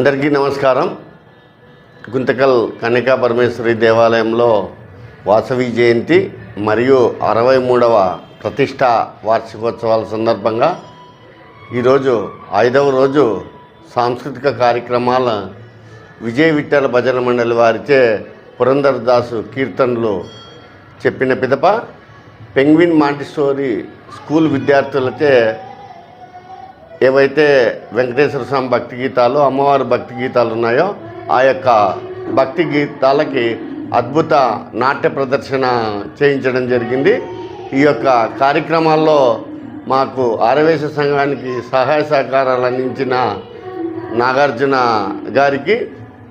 అందరికీ నమస్కారం. గుంతకల్ కన్యకా పరమేశ్వరి దేవాలయంలో వాసవి జయంతి మరియు అరవై మూడవ ప్రతిష్ట వార్షికోత్సవాల సందర్భంగా ఈరోజు ఐదవ రోజు సాంస్కృతిక కార్యక్రమాల విజయ విఠల భజన మండలి వారిచే పురంధరదాసు కీర్తనలు చెప్పిన పిదప పెంగ్విన్ మాంటిస్టోరీ స్కూల్ విద్యార్థులచే ఏవైతే వెంకటేశ్వర స్వామి భక్తి గీతాలు అమ్మవారి భక్తి గీతాలు ఉన్నాయో ఆ యొక్క భక్తి గీతాలకి అద్భుత నాట్య ప్రదర్శన చేయించడం జరిగింది. ఈ యొక్క కార్యక్రమాల్లో మాకు ఆరవేశ సంఘానికి సహాయ సహకారాలు అందించిన నాగార్జున గారికి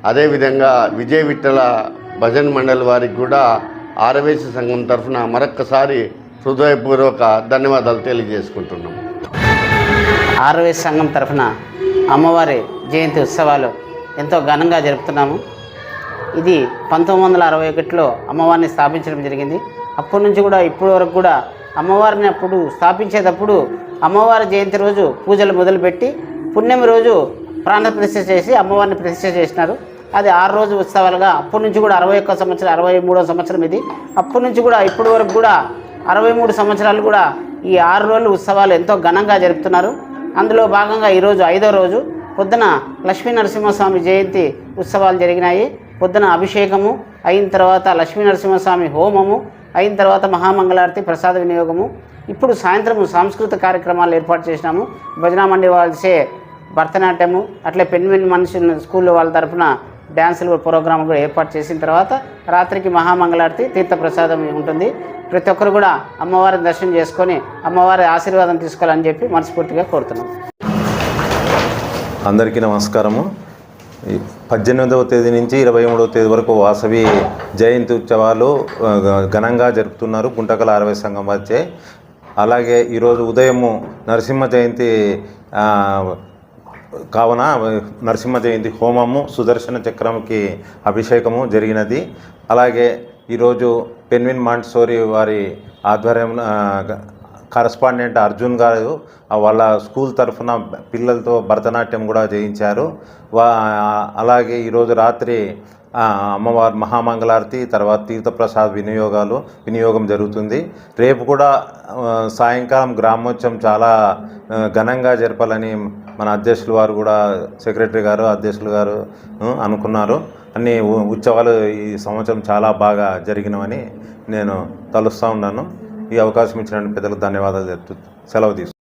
అదేవిధంగా విజయ విఠల భజన్ మండలి వారికి కూడా ఆరవేశ సంఘం తరఫున మరొక్కసారి హృదయపూర్వక ధన్యవాదాలు తెలియజేసుకుంటున్నాం. ఆర్వే సంఘం తరఫున అమ్మవారి జయంతి ఉత్సవాలు ఎంతో ఘనంగా జరుపుతున్నాము. ఇది పంతొమ్మిది వందల అరవై ఒకటిలో అమ్మవారిని స్థాపించడం జరిగింది. అప్పటి నుంచి కూడా ఇప్పటి వరకు కూడా అమ్మవారిని అప్పుడు స్థాపించేటప్పుడు అమ్మవారి జయంతి రోజు పూజలు మొదలుపెట్టి పుణ్యం రోజు ప్రాణ ప్రతిష్ఠ చేసి అమ్మవారిని ప్రతిష్ఠ చేసినారు. అది ఆరు రోజు ఉత్సవాలుగా అప్పటి నుంచి కూడా అరవై ఒక్క సంవత్సరం అరవై మూడో సంవత్సరం ఇది. అప్పటి నుంచి కూడా ఇప్పటి వరకు కూడా అరవై మూడు సంవత్సరాలు కూడా ఈ ఆరు రోజులు ఉత్సవాలు ఎంతో ఘనంగా జరుపుతున్నారు. అందులో భాగంగా ఈరోజు ఐదో రోజు పొద్దున లక్ష్మీ నరసింహస్వామి జయంతి ఉత్సవాలు జరిగినాయి. పొద్దున అభిషేకము అయిన తర్వాత లక్ష్మీ నరసింహస్వామి హోమము అయిన తర్వాత మహామంగళారతి ప్రసాద వినియోగము. ఇప్పుడు సాయంత్రం సాంస్కృతిక కార్యక్రమాలు ఏర్పాటు చేసినాము. భజనా మండి వాళ్ళసే భరతనాట్యము అట్లే పెన్విన్ మనుషుల స్కూల్లో వాళ్ళ తరఫున డ్యాన్సులు ప్రోగ్రాం కూడా ఏర్పాటు చేసిన తర్వాత రాత్రికి మహామంగళారతి తీర్థప్రసాదం ఉంటుంది. ప్రతి ఒక్కరు కూడా అమ్మవారిని దర్శనం చేసుకొని అమ్మవారి ఆశీర్వాదం తీసుకోవాలని చెప్పి మనస్ఫూర్తిగా కోరుతున్నాం. అందరికీ నమస్కారము. పద్దెనిమిదవ తేదీ నుంచి ఇరవై మూడవ తేదీ వరకు వాసవి జయంతి ఉత్సవాలు ఘనంగా జరుపుతున్నారు గుంటకల అరవై సంఘం వచ్చే. అలాగే ఈరోజు ఉదయము నరసింహ జయంతి కావున నరసింహ జయంతి హోమము సుదర్శన చక్రంకి అభిషేకము జరిగినది. అలాగే ఈరోజు పెన్విన్ మాంటసోరి వారి ఆధ్వర్యంలో కరస్పాండెంట్ అర్జున్ గారు వాళ్ళ స్కూల్ తరఫున పిల్లలతో భరతనాట్యం కూడా చేయించారు. వా అలాగే ఈరోజు రాత్రి అమ్మవారి మహామంగళారతి తర్వాత తీర్థప్రసాద్ వినియోగాలు వినియోగం జరుగుతుంది. రేపు కూడా సాయంకాలం గ్రామోత్సవం చాలా ఘనంగా జరపాలని మన అధ్యక్షులు వారు కూడా సెక్రటరీ గారు అధ్యక్షులు గారు అనుకున్నారు. అన్ని ఉ- ఉత్సవాలు ఈ సంవత్సరం చాలా బాగా జరిగినవని నేను తలుస్తూ ఉన్నాను. ఈ అవకాశం ఇచ్చిన పెద్దలకు ధన్యవాదాలు చెప్తూ సెలవు తీసుకు